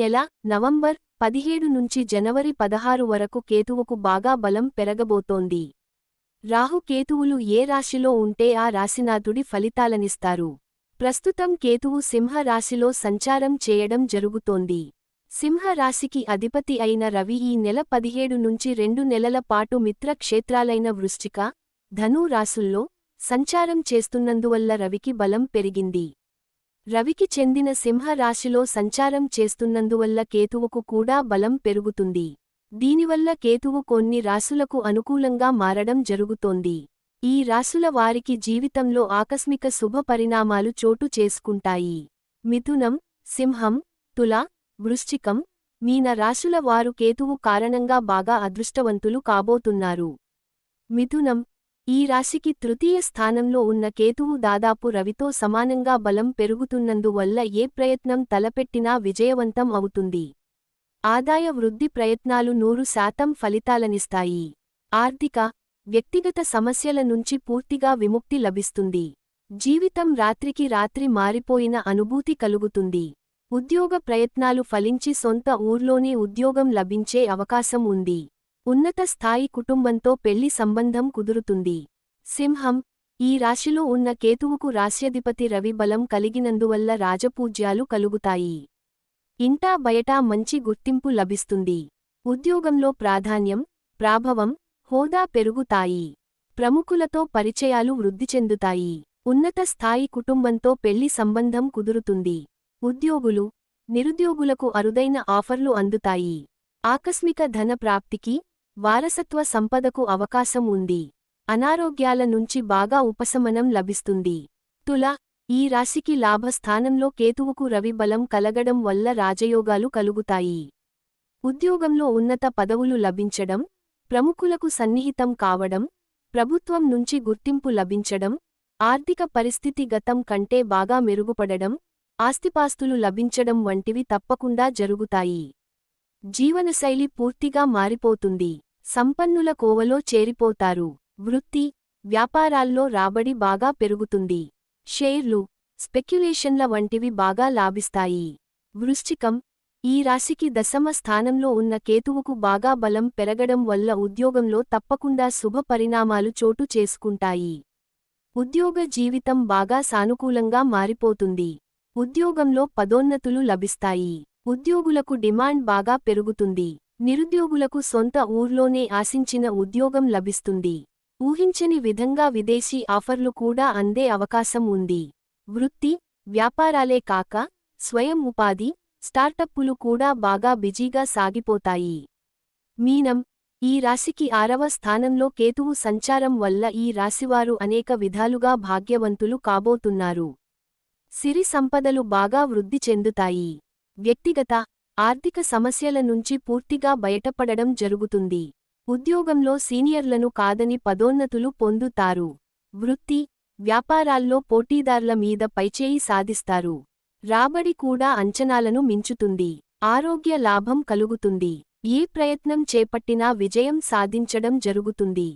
నెల నవంబర్ పదిహేడు నుంచి జనవరి పదహారు వరకు కేతువుకు బాగా బలం పెరగబోతోంది. రాహు కేతువులు ఏ రాశిలో ఉంటే ఆ రాశినాథుడి ఫలితాలనిస్తారు. ప్రస్తుతం కేతువు సింహ రాశిలో సంచారం చేయడం జరుగుతోంది. సింహ రాశికి అధిపతి అయిన రవి ఈ నెల పదిహేడు నుంచి రెండు నెలల పాటు మిత్ర క్షేత్రాలైన వృశ్చిక ధను రాసుల్లో సంచారం చేస్తున్నందువల్ల రవికి బలం పెరిగింది. రవికి చెందిన సింహ రాశిలో సంచారం చేస్తున్నందువల్ల కేతువుకు కూడా బలం పెరుగుతుంది. దీనివల్ల కేతువు కొన్ని రాసులకు అనుకూలంగా మారడం జరుగుతోంది. ఈ రాసుల వారికి జీవితంలో ఆకస్మిక శుభ పరిణామాలు చోటు చేసుకుంటాయి. మిథునం సింహం తుల వృశ్చికం మీన రాశుల వారు కేతువు కారణంగా బాగా అదృష్టవంతులు కాబోతున్నారు. మిథునం ఈ రాశికి తృతీయ స్థానంలో ఉన్న కేతువు దాదాపు రవితో సమానంగా బలం పెరుగుతున్నందువల్ల ఏ ప్రయత్నం తలపెట్టినా విజయవంతం అవుతుంది. ఆదాయ వృద్ధి ప్రయత్నాలు నూరు శాతం ఫలితాలనిస్తాయి. ఆర్థిక వ్యక్తిగత సమస్యల నుంచి పూర్తిగా విముక్తి లభిస్తుంది. జీవితం రాత్రికి రాత్రి మారిపోయిన అనుభూతి కలుగుతుంది. ఉద్యోగ ప్రయత్నాలు ఫలించి సొంత ఊర్లోనే ఉద్యోగం లభించే అవకాశం ఉంది. ఉన్నత స్థాయి కుటుంబంతో పెళ్ళి సంబంధం కుదురుతుంది. సింహం ఈ రాశిలో ఉన్న కేతువుకు రాశ్యధిపతి రవి బలం కలిగినందువల్ల రాజపూజ్యాలు కలుగుతాయి. ఇంటా బయటా మంచి గుర్తింపు లభిస్తుంది. ఉద్యోగంలో ప్రాధాన్యం ప్రాభవం హోదా పెరుగుతాయి. ప్రముఖులతో పరిచయాలు వృద్ధి చెందుతాయి. ఉన్నత స్థాయి కుటుంబంతో పెళ్ళి సంబంధం కుదురుతుంది. ఉద్యోగులు నిరుద్యోగులకు అరుదైన ఆఫర్లు అందుతాయి. ఆకస్మిక ధన ప్రాప్తికి వారసత్వ సంపదకు అవకాశం ఉంది. అనారోగ్యాల నుంచి బాగా ఉపశమనం లభిస్తుంది. తుల ఈ రాశికి లాభస్థానంలో కేతువుకు రవి బలం కలగడం వల్ల రాజయోగాలు కలుగుతాయి. ఉద్యోగంలో ఉన్నత పదవులు లభించడం ప్రముఖులకు సన్నిహితం కావడం ప్రభుత్వం నుంచి గుర్తింపు లభించడం ఆర్థిక పరిస్థితి గతం కంటే బాగా మెరుగుపడడం ఆస్తిపాస్తులు లభించడం వంటివి తప్పకుండా జరుగుతాయి. జీవనశైలి పూర్తిగా మారిపోతుంది. సంపన్నుల కోవలో చేరిపోతారు. వృత్తి వ్యాపారాల్లో రాబడి బాగా పెరుగుతుంది. షేర్లు స్పెక్యులేషన్ల వంటివి బాగా లాభిస్తాయి. వృశ్చికం ఈ రాశికి దశమ స్థానంలో ఉన్న కేతువుకు బాగా బలం పెరగడం వల్ల ఉద్యోగంలో తప్పకుండా శుభ పరిణామాలు చోటు చేసుకుంటాయి. ఉద్యోగ జీవితం బాగా సానుకూలంగా మారిపోతుంది. ఉద్యోగంలో పదోన్నతులు లభిస్తాయి. ఉద్యోగులకు డిమాండ్ బాగా పెరుగుతుంది. నిరుద్యోగులకు సొంత ఊర్లోనే ఆశించిన ఉద్యోగం లభిస్తుంది. ఊహించని విధంగా విదేశీ ఆఫర్లు కూడా అందే అవకాశం ఉంది. వృత్తి వ్యాపారాలే కాక స్వయం ఉపాధి స్టార్టప్పులు కూడా బాగా బిజీగా సాగిపోతాయి. మీనం ఈ రాశికి ఆరవ స్థానంలో కేతువు సంచారం వల్ల ఈ రాశివారు అనేక విధాలుగా భాగ్యవంతులు కాబోతున్నారు. సిరి సంపదలు బాగా వృద్ధి చెందుతాయి. వ్యక్తిగత ఆర్థిక సమస్యల నుంచి పూర్తిగా బయటపడడం జరుగుతుంది. ఉద్యోగంలో సీనియర్లను కాదని పదోన్నతులు పొందుతారు. వృత్తి వ్యాపారాల్లో పోటీదార్ల మీద పైచేయి సాధిస్తారు. రాబడి కూడా అంచనాలను మించుతుంది. ఆరోగ్య లాభం కలుగుతుంది. ఏ ప్రయత్నం చేపట్టినా విజయం సాధించడం జరుగుతుంది.